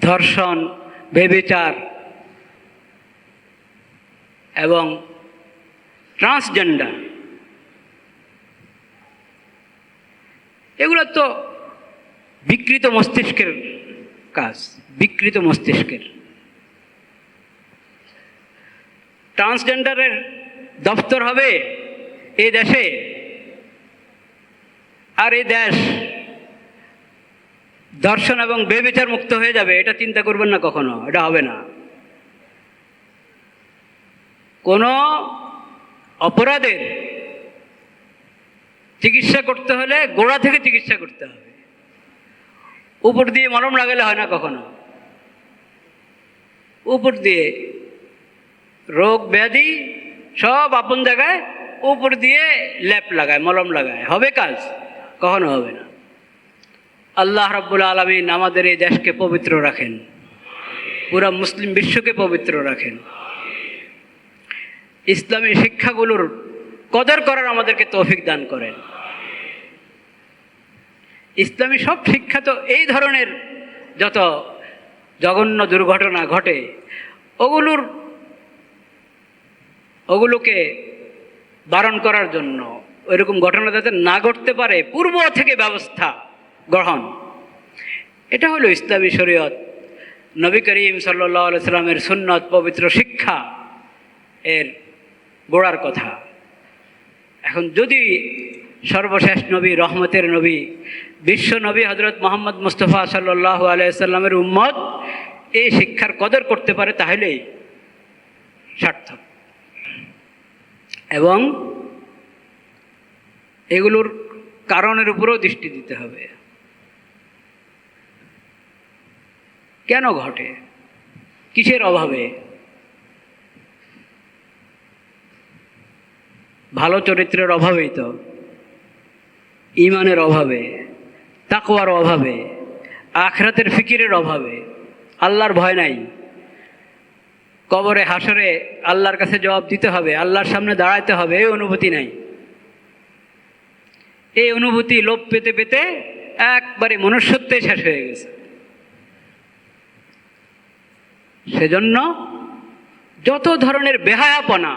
ধর্ষণ, বেবিচার এবং ট্রান্সজেন্ডার। এগুলো তো বিকৃত মস্তিষ্কের কাজ, বিকৃত মস্তিষ্কের। ট্রান্সজেন্ডারের দপ্তর হবে এই দেশে। আর এই দেশ দর্শন এবং বেবিচার মুক্ত হয়ে যাবে, এটা চিন্তা করবেন না কখনো, এটা হবে না। কোনো অপরাধের চিকিৎসা করতে হলে গোড়া থেকে চিকিৎসা করতে হবে। উপর দিয়ে মলম লাগালে হয় না কখনো। উপর দিয়ে রোগ ব্যাধি সব আপন জায়গায় উপর দিয়ে ল্যাপ লাগায়, মলম লাগায়। হবে কাজ, কখনো হবে না। আল্লাহ রাব্বুল আলমিন আমাদের এই দেশকে পবিত্র রাখেন। পুরা মুসলিম বিশ্বকে পবিত্র রাখেন। ইসলামী শিক্ষাগুলোর কদর করার আমাদেরকে তৌফিক দান করেন। ইসলামী সব শিক্ষা তো এই ধরনের যত জঘন্য দুর্ঘটনা ঘটে, ওগুলোর, ওগুলোকে বারণ করার জন্য, ওইরকম ঘটনা যাতে না ঘটতে পারে, পূর্ব থেকে ব্যবস্থা গ্রহণ। এটা হলো ইসলামী শরীয়ত। নবী করিম সাল্লাহ সাল্লামের সুন্নত, পবিত্র শিক্ষা এর গোড়ার কথা। এখন যদি সর্বশেষ নবী, রহমতের নবী, বিশ্ব নবী হজরত মোহাম্মদ মুস্তফা সাল্লাহ আলাইসাল্লামের উম্মত এই শিক্ষার কদর করতে পারে, তাহলেই সার্থক। এবং এগুলোর কারণের উপরেও দৃষ্টি দিতে হবে। কেন ঘটে? কিসের অভাবে? ভালো চরিত্রের অভাবেই তো। ইমানের অভাবে, তাকওয়ার অভাবে, আখরাতের ফিকিরের অভাবে। আল্লাহর ভয় নাই। কবরে হাসরে আল্লাহর কাছে জবাব দিতে হবে, আল্লাহর সামনে দাঁড়াইতে হবে, এই অনুভূতি নাই। এই অনুভূতি লোপ পেতে পেতে একবারে মনুষ্যত্বে শেষ হয়ে গেছে। সেজন্য যত ধরনের বেহায়াপনা,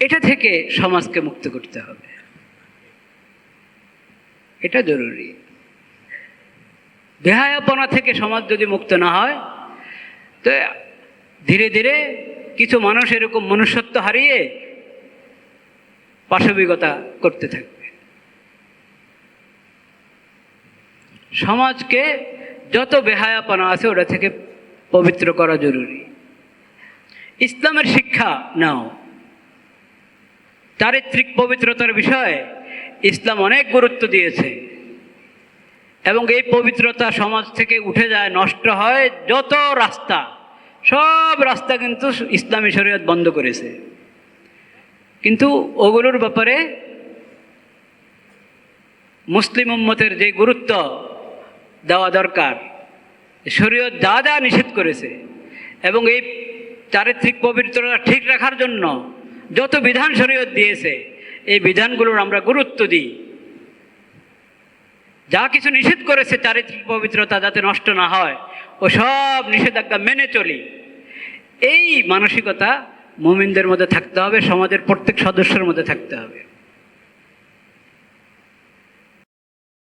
এটা থেকে সমাজকে মুক্ত করতে হবে। এটা জরুরি। বেহায়াপনা থেকে সমাজ যদি মুক্ত না হয়, তো ধীরে ধীরে কিছু মানুষ এরকম মনুষ্যত্ব হারিয়ে পাশবিকতা করতে থাকবে। সমাজকে যত বেহায়াপনা আছে, ওটা থেকে পবিত্র করা জরুরি। ইসলামের শিক্ষা নাও। চারিত্রিক পবিত্রতার বিষয়ে ইসলাম অনেক গুরুত্ব দিয়েছে। এবং এই পবিত্রতা সমাজ থেকে উঠে যায়, নষ্ট হয় যত রাস্তা। সব রাস্তা কিন্তু ইসলামী শরীয়ত বন্ধ করেছে। কিন্তু ওগুলোর ব্যাপারে মুসলিম উম্মতের যে গুরুত্ব দেওয়া দরকার। শরীয়ত যা যা নিষেধ করেছে এবং এই চারিত্রিক পবিত্রতা ঠিক রাখার জন্য যত বিধান শরীয়ত দিয়েছে, এই বিধানগুলোর আমরা গুরুত্ব দিই। যা কিছু নিষেধ করেছে চারিত্রিক পবিত্রতা যাতে নষ্ট না হয়, ও সব নিষেধাজ্ঞা মেনে চলি। এই মানসিকতা মুমিনদের মধ্যে থাকতে হবে, সমাজের প্রত্যেক সদস্যের মধ্যে থাকতে হবে।